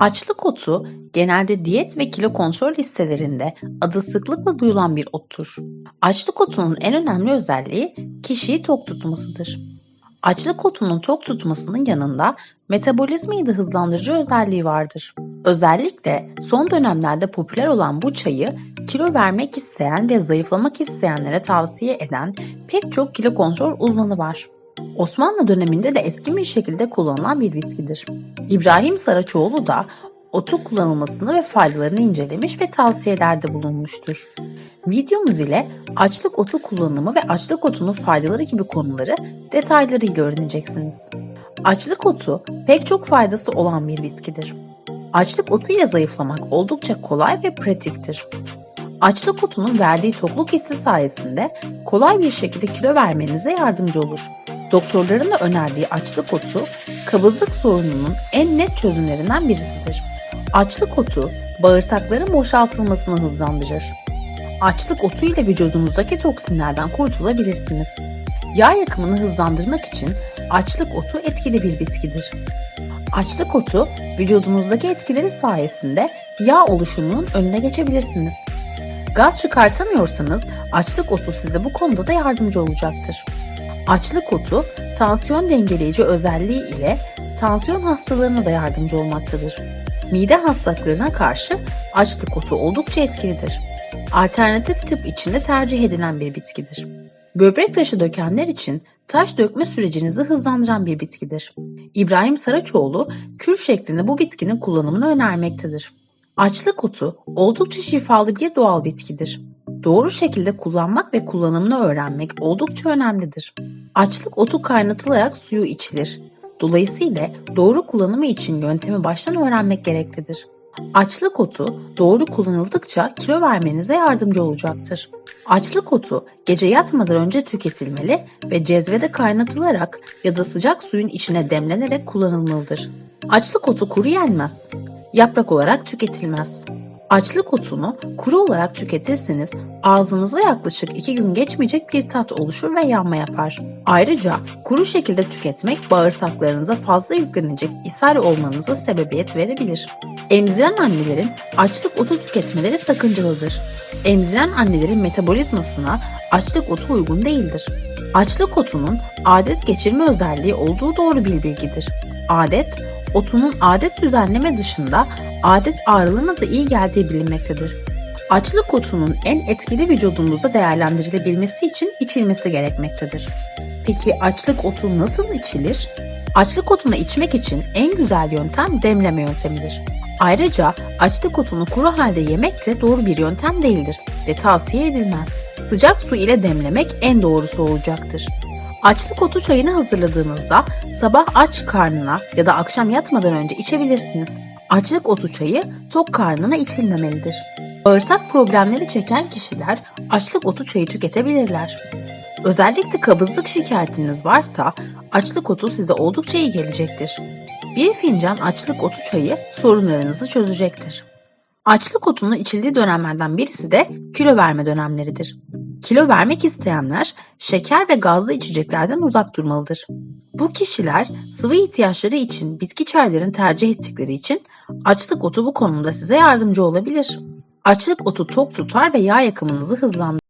Açlık otu genelde diyet ve kilo kontrol listelerinde adı sıklıkla duyulan bir ottur. Açlık otunun en önemli özelliği kişiyi tok tutmasıdır. Açlık otunun tok tutmasının yanında metabolizmayı da hızlandırıcı özelliği vardır. Özellikle son dönemlerde popüler olan bu çayı kilo vermek isteyen ve zayıflamak isteyenlere tavsiye eden pek çok kilo kontrol uzmanı var. Osmanlı döneminde de etkin bir şekilde kullanılan bir bitkidir. İbrahim Saraçoğlu da otu kullanılmasını ve faydalarını incelemiş ve tavsiyelerde bulunmuştur. Videomuz ile açlık otu kullanımı ve açlık otunun faydaları gibi konuları detaylarıyla öğreneceksiniz. Açlık otu pek çok faydası olan bir bitkidir. Açlık otu ile zayıflamak oldukça kolay ve pratiktir. Açlık otunun verdiği tokluk hissi sayesinde kolay bir şekilde kilo vermenize yardımcı olur. Doktorların da önerdiği açlık otu, kabızlık sorununun en net çözümlerinden birisidir. Açlık otu, bağırsakların boşaltılmasını hızlandırır. Açlık otu ile vücudunuzdaki toksinlerden kurtulabilirsiniz. Yağ yakımını hızlandırmak için açlık otu etkili bir bitkidir. Açlık otu, vücudunuzdaki etkileri sayesinde yağ oluşumunun önüne geçebilirsiniz. Gaz çıkartamıyorsanız açlık otu size bu konuda da yardımcı olacaktır. Açlık otu tansiyon dengeleyici özelliği ile tansiyon hastalarına da yardımcı olmaktadır. Mide hastalıklarına karşı açlık otu oldukça etkilidir. Alternatif tıp içinde tercih edilen bir bitkidir. Böbrek taşı dökenler için taş dökme sürecinizi hızlandıran bir bitkidir. İbrahim Saraçoğlu kür şeklinde bu bitkinin kullanımını önermektedir. Açlık otu oldukça şifalı bir doğal bitkidir. Doğru şekilde kullanmak ve kullanımını öğrenmek oldukça önemlidir. Açlık otu kaynatılarak suyu içilir. Dolayısıyla doğru kullanımı için yöntemi baştan öğrenmek gereklidir. Açlık otu doğru kullanıldıkça kilo vermenize yardımcı olacaktır. Açlık otu gece yatmadan önce tüketilmeli ve cezvede kaynatılarak ya da sıcak suyun içine demlenerek kullanılmalıdır. Açlık otu kuru yenmez. Yaprak olarak tüketilmez. Açlık otunu kuru olarak tüketirseniz ağzınıza yaklaşık 2 gün geçmeyecek bir tat oluşur ve yanma yapar. Ayrıca kuru şekilde tüketmek bağırsaklarınıza fazla yüklenecek ishal olmanıza sebebiyet verebilir. Emziren annelerin açlık otu tüketmeleri sakıncalıdır. Emziren annelerin metabolizmasına açlık otu uygun değildir. Açlık otunun adet geçirme özelliği olduğu doğru bir bilgidir. Adet, otunun adet düzenleme dışında adet ağrılığına da iyi geldiği bilinmektedir. Açlık otunun en etkili vücudumuzda değerlendirilebilmesi için içilmesi gerekmektedir. Peki açlık otu nasıl içilir? Açlık otunu içmek için en güzel yöntem demleme yöntemidir. Ayrıca açlık otunu kuru halde yemek de doğru bir yöntem değildir ve tavsiye edilmez. Sıcak su ile demlemek en doğrusu olacaktır. Açlık otu çayını hazırladığınızda sabah aç karnına ya da akşam yatmadan önce içebilirsiniz. Açlık otu çayı tok karnına içilmemelidir. Bağırsak problemleri çeken kişiler açlık otu çayı tüketebilirler. Özellikle kabızlık şikayetiniz varsa açlık otu size oldukça iyi gelecektir. Bir fincan açlık otu çayı sorunlarınızı çözecektir. Açlık otunun içildiği dönemlerden birisi de kilo verme dönemleridir. Kilo vermek isteyenler şeker ve gazlı içeceklerden uzak durmalıdır. Bu kişiler sıvı ihtiyaçları için bitki çaylarını tercih ettikleri için açlık otu bu konumda size yardımcı olabilir. Açlık otu tok tutar ve yağ yakımınızı hızlandırır.